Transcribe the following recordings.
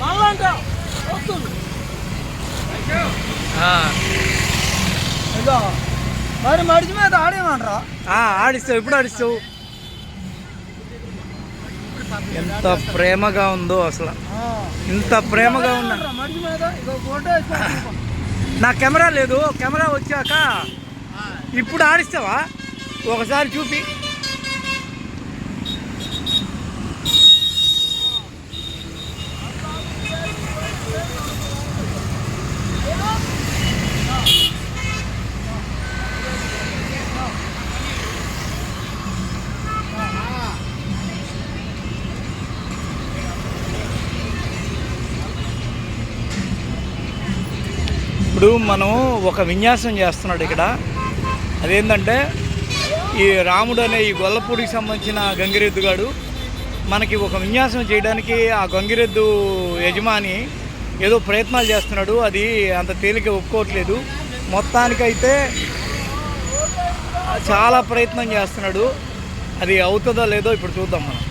మళ్ళంట వస్తుంది. ఇదో మరి మడిచి మీద ఆడేమంటారా? ఆడిస్తావు. ఎప్పుడు ఆడిస్తావు? ఎంత ప్రేమగా ఉందో అసలు. ఇంత ప్రేమగా ఉన్నా నా కెమెరా లేదు కెమెరా వచ్చాక ఇప్పుడు ఆడిస్తావా? ఒకసారి చూపి. ఇప్పుడు మనం ఒక విన్యాసం చేస్తున్నాడు ఇక్కడ. అదేంటంటే ఈ రాముడు అనే ఈ గొల్లపూడికి సంబంధించిన గంగిరెద్దు గాడు మనకి ఒక విన్యాసం చేయడానికి ఆ గంగిరెద్దు యజమాని ఏదో ప్రయత్నాలు చేస్తున్నాడు. అది అంత తేలిక ఒప్పుకోవట్లేదు. మొత్తానికైతే చాలా ప్రయత్నం చేస్తున్నాడు. అది అవుతుందో లేదో ఇప్పుడు చూద్దాం మనం.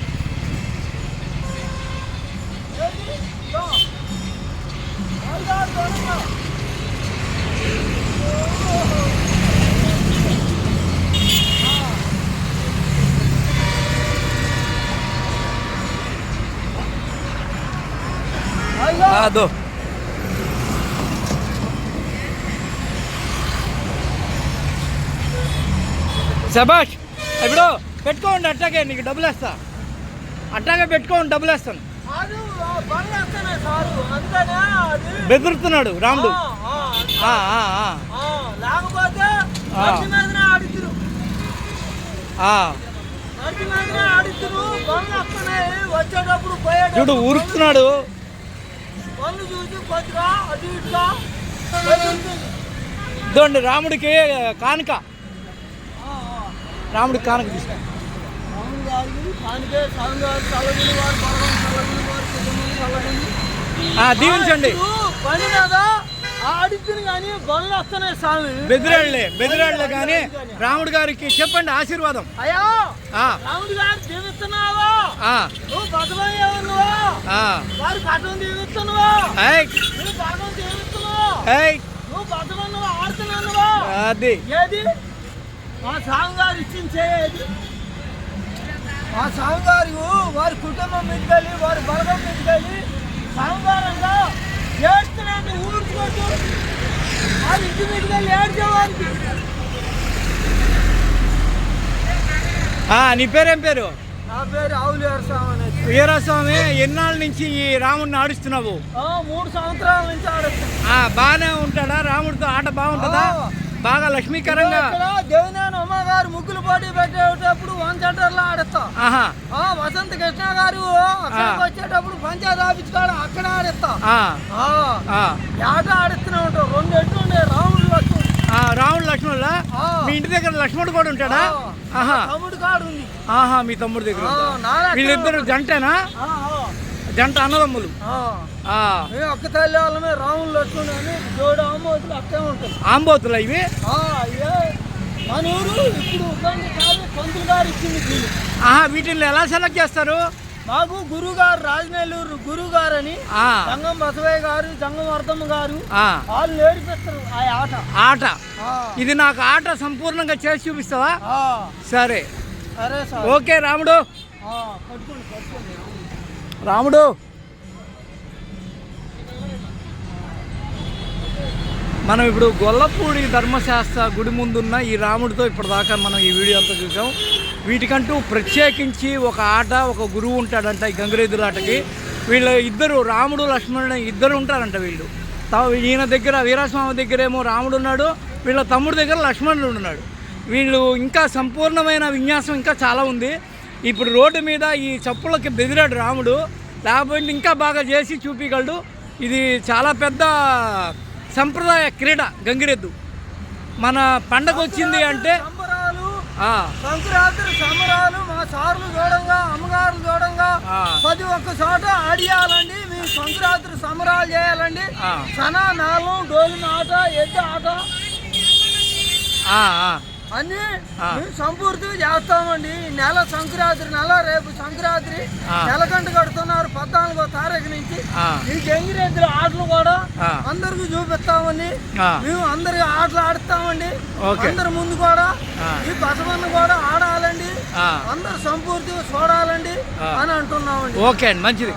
అదో శబాష్ ఇప్పుడు పెట్టుకోండి అట్టాగే నీకు డబ్బులు వేస్తా. అట్టాగే పెట్టుకోండి డబ్బులు వేస్తాను. బెదురుతున్నాడు రాముడు. చూడు ఉరుకుతున్నాడు బండ్లు చూసి కొద్దిగా అటు ఇటుగా బెదురుతుంది. ఇదండి రాముడికి కానుక. రాముడికి కానుక తీసుకో అవును కాదు దానికే సగం కాదు చల్లగుని వారు పడడం చల్లగుని వారు కుటుంబం చల్లగుని ఆ, దీవించండి బండి మీద ఆడిద్దును కానీ బండ్లు వస్తున్నాయి స్వామి బెదిరాళ్ళే బెదిరాళ్ళే కానీ రాముడు గారికి చెప్పండి ఆశీర్వాదం అయ్యా రాముడు గారు దీవిస్తున్నావా అది. ఏది? మా స్వామి గారు ఇచ్చిన చేయేది మా స్వామి గారు వారి కుటుంబం మీదకెళ్ళి వారి బలగం మీదకెళ్ళి అంతా చేస్తున్నాను ఊరుకోవచ్చు వారి ఇంటి మీదకెళ్ళి ఏడ్చేవారికి. ఆ, నీ పేరేం పేరు? వీరస్వామి ఎన్నాళ్ళ నుంచి ఈ రాముడిని ఆడిస్తున్నావు? మూడు సంవత్సరాల నుంచి ఆడుతున్నాను ఆ బాగానే ఉంటాడా? రాముడితో ఆట బాగుంటుందా. బాగా లక్ష్మీకరంగా? దేవినేని అమ్మగారు ముగ్గులు పోటీ పెట్టేటప్పుడు వన్ సెంటర్లో ఆడిస్తా. ఆహా. ఆ, వసంత కృష్ణ గారు వచ్చేటప్పుడు పంచాయతీ ఆఫీస్ కాడ అక్కడ ఆడిస్తా. ఆ, ఆ, ఆ, ఏట ఆడిస్తూనే ఉంటాం రెండు ఎట్లు ఉండే రాముడు లక్ష్మణుడు. ఆ, రాముడు లక్ష్మణుల. మీ ఇంటి దగ్గర లక్ష్మణుడు కూడా ఉంటాడా? ఆహా. తమ్ముడు కాడు ఉంది. ఆహా మీ తమ్ముడి దగ్గర వీళ్ళిద్దరు జంటేనా? జంట అన్నదమ్ములు? ఒక్క తల్లి వాళ్ళమే లక్ష్మణుడు అని జోడు అమ్మోతులు అట్టే ఉంటుంది ఆంబోతులు ఇవి? మన ఊరు ఇప్పుడు పంతులు గారు ఇచ్చింది ఆహా వీటిని ఎలా సెలెక్ట్ చేస్తారు? మాకు గురువు గారు రాజనెల్లూరు గురువు గారు అని ఆ, జంగం బసవయ్య గారు జంగం వర్ధమ్మ గారు వాళ్ళు నేర్పిస్తారు ఆ ఆట. ఆట. ఇది నాకు ఆట సంపూర్ణంగా చేసి చూపిస్తావా? సరే. సరే సార్. ఓకే రాముడు. రాముడు. మనం ఇప్పుడు గొల్లపూడి ధర్మశాస్త్ర గుడి ముందున్న ఈ రాముడితో ఇప్పటిదాకా మనం ఈ వీడియో అంతా చూసాం. వీటికంటూ ప్రత్యేకించి ఒక ఆట ఒక గురువు ఉంటాడంట ఈ గంగిరెద్దుల ఆటకి. వీళ్ళ ఇద్దరు రాముడు లక్ష్మణుడు ఇద్దరు ఉంటారంట వీళ్ళు. తా- ఈయన దగ్గర వీరస్వామి దగ్గరేమో రాముడు ఉన్నాడు వీళ్ళ తమ్ముడు దగ్గర లక్ష్మణుడు ఉన్నాడు. వీళ్ళు ఇంకా సంపూర్ణమైన విన్యాసం ఇంకా చాలా ఉంది. ఇప్పుడు రోడ్డు మీద ఈ చప్పులకి బెదిరాడు రాముడు. లేకపోతే ఇంకా బాగా చేసి చూపించగలడు ఇది చాలా పెద్ద సంప్రదాయ క్రీడ గంగిరెద్దు. మన పండగ వచ్చింది అంటే సంక్రాంతి సంబరాలు మా సార్లు చూడంగా అమ్మగారులు చూడంగా. ప్రతి ఒక్క చోట ఆడియాలండి మేము సంక్రాంతి సంబరాలు చేయాలండి. సనా నాలం డోలిన ఆట ఎద్దు ఆట. అన్ని. మేము సంపూర్తిగా చేస్తామండి ఈ నెల సంక్రాంతి నెల రేపు సంక్రాంతి. నెలకంట కడుతున్నారు పద్నాలుగో తారీఖు నుంచి. ఈ గంగిరెద్దుల ఆటలు కూడా. అందరికి చూపిస్తామని. మేము అందరికి ఆటలు ఆడుతామండి. అందరి ముందు కూడా. ఈ బసవన్న కూడా ఆడాలండి. అందరు సంపూర్తిగా చూడాలండి. అని అంటున్నామండి ఓకే అండి మంచిది